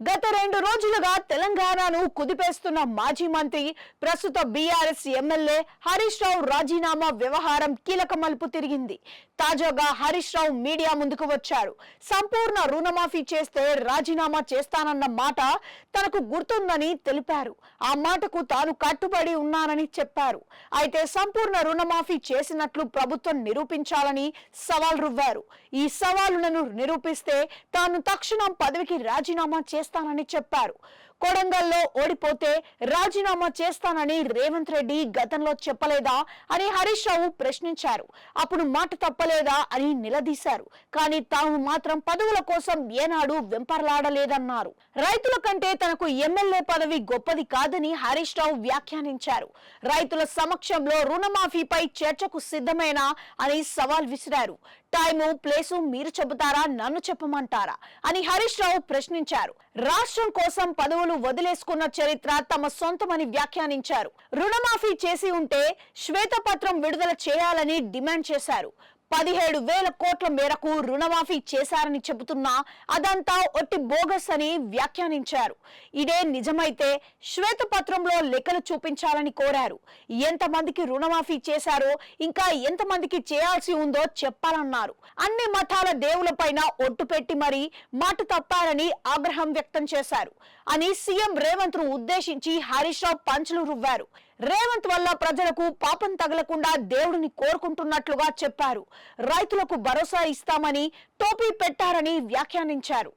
గత రెండు రోజులుగా తెలంగాణను కుదిపేస్తున్న మాజీ మంత్రి ప్రస్తుత బీఆర్ఎస్ ఎమ్మెల్యే హరీష్ రావు రాజీనామా వ్యవహారం కీలక మలుపు తిరిగింది. తాజాగా హరీష్ రావు మీడియా ముందుకు వచ్చారు. సంపూర్ణ రుణమాఫీ చేస్తే రాజీనామా చేస్తానన్న మాట తనకు గుర్తుందని తెలిపారు. ఆ మాటకు తాను కట్టుబడి ఉన్నానని చెప్పారు. అయితే సంపూర్ణ రుణమాఫీ చేసినట్లు ప్రభుత్వం నిరూపించాలని సవాల్ రువ్వారు. ఈ సవాలులను నిరూపిస్తే తాను తక్షణం పదవికి రాజీనామా చేస్తానని చెప్పారు. కొడంగల్లో ఓడిపోతే రాజీనామా చేస్తానని రేవంత్ రెడ్డి గతంలో చెప్పలేదా అని హరీష్ రావు ప్రశ్నించారు. అప్పుడు మాట తప్పలేదా అని నిలదీశారు. కానీ తాము మాత్రం పదవుల కోసం ఏనాడు వెంపర్లాడలేదన్నారు. రైతుల కంటే తనకు ఎమ్మెల్యే పదవి గొప్పది కాదని హరీష్ రావు వ్యాఖ్యానించారు. రైతుల సమక్షంలో రుణమాఫీపై చర్చకు సిద్ధమేనా అని సవాల్ విసిరారు. టైము ప్లేసు మీరు చెబుతారా నన్ను చెప్పమంటారా అని హరీష్ రావు ప్రశ్నించారు. రాష్ట్రం కోసం పదవులు వదిలేసుకున్న చరిత్ర తమ సొంతమని వ్యాఖ్యానించారు. రుణమాఫీ చేసి ఉంటే శ్వేతపత్రం విడుదల చేయాలని డిమాండ్ చేశారు. పదిహేడు వేల కోట్ల మేరకు రుణమాఫీ చేశారని చెబుతున్నా అదంతా ఒట్టి బోగస్ అని వ్యాఖ్యానించారు. ఇదే నిజమైతే శ్వేతపత్రంలో లెక్కలు చూపించాలని కోరారు. ఎంతమందికి రుణమాఫీ చేశారో ఇంకా ఎంతమందికి చేయాల్సి ఉందో చెప్పాలన్నారు. అన్ని మతాల దేవులపైన ఒట్టు పెట్టి మరీ మాట తప్పారని ఆగ్రహం వ్యక్తం చేశారు. అని సీఎం రేవంత్ను ఉద్దేశించి హరీష్ రావు పంచులు రువ్వారు. రేవంత్ వల్ల ప్రజలకు పాపం తగలకుండా దేవుడిని కోరుకుంటున్నట్లుగా చెప్పారు. రైతులకు భరోసా ఇస్తామని టోపీ పెట్టారని వ్యాఖ్యానించారు.